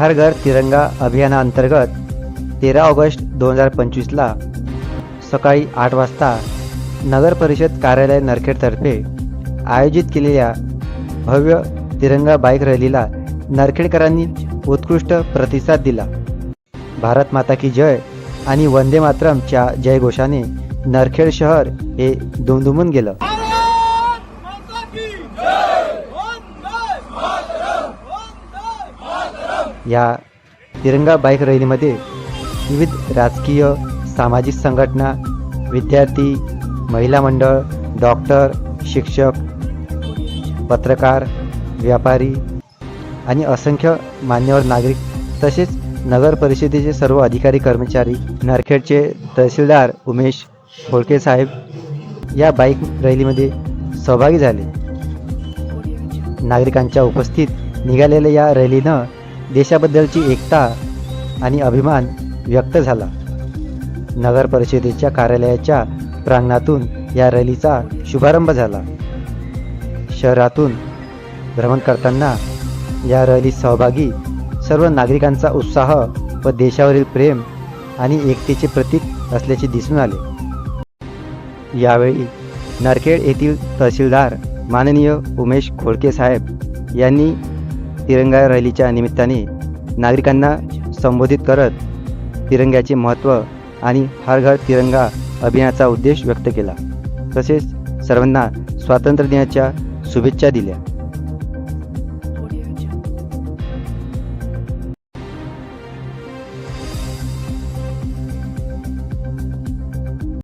हर घर तिरंगा अभियानाअंतर्गत तेरा ऑगस्ट दोन हजार पंचवीसला सकाळी आठ वाजता नगर परिषद कार्यालय नरखेडतर्फे आयोजित केलेल्या भव्य तिरंगा बाईक रॅलीला नरखेडकरांनी उत्कृष्ट प्रतिसाद दिला. भारत माता की जय आणि वंदे मातरमच्या जयघोषाने नरखेड शहर हे दुमदुमून गेलं भारत माता की जय वंदे मातरम वंदे या तिरंगा बाईक रॅलीमध्ये विविध राजकीय सामाजिक संघटना विद्यार्थी महिला मंडळ डॉक्टर शिक्षक पत्रकार व्यापारी आणि असंख्य मान्यवर नागरिक तसेच नगर परिषदेचे सर्व अधिकारी कर्मचारी नरखेडचे तहसीलदार उमेश होळके साहेब या बाईक रॅलीमध्ये सहभागी झाले. नागरिकांच्या उपस्थित निघालेल्या या रॅलीनं देशाबद्दलची एकता आणि अभिमान व्यक्त झाला. नगर परिषदेच्या कार्यालयाच्या प्रांगणातून या रॅलीचा शुभारंभ झाला. शहरातून भ्रमण करताना या रॅलीत सहभागी सर्व नागरिकांचा उत्साह व देशावरील प्रेम आणि एकतेचे प्रतीक असल्याचे दिसून आले. यावेळी नरखेड येथील तहसीलदार माननीय उमेश खोडके साहेब यांनी तिरंगा रॅलीच्या निमित्ताने नागरिकांना संबोधित करत तिरंग्याचे महत्त्व आणि हर घर तिरंगा अभियानाचा उद्देश व्यक्त केला. तसेच सर्वांना स्वातंत्र्य दिनाच्या शुभेच्छा दिल्या.